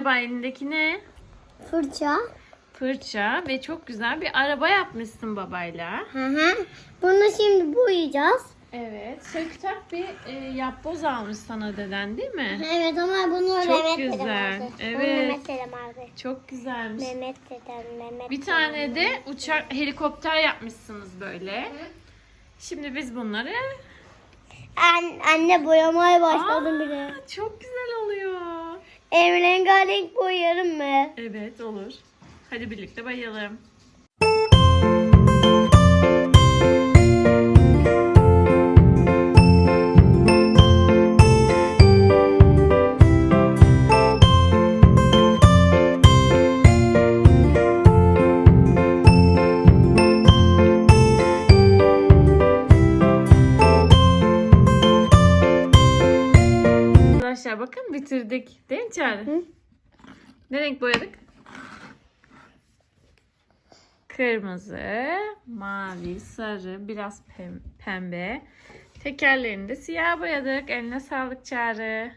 merhaba elindeki ne? Fırça. Fırça ve çok güzel bir araba yapmışsın babayla. Hı hı. Bunu şimdi boyayacağız. Evet. Söktak bir e, yapboz almış sana deden değil mi? Evet ama bunu Çok Mehmet güzel. dedem aldı. Bunu Evet. Mehmet dedem aldı. Çok güzelmiş. Mehmet dedem, Mehmet Bir tane de uçak helikopter yapmışsınız böyle. Şimdi biz bunları An- anne boyamaya başladım Aa, bile. çok güzel. Em rengarenk boyarım mı? Evet olur. Hadi birlikte bayalım. Arkadaşlar bakın bitirdik. Değil mi Çağrı? Hı. Ne renk boyadık? Kırmızı, mavi, sarı, biraz pem- pembe. Tekerlerini de siyah boyadık. Eline sağlık Çağrı.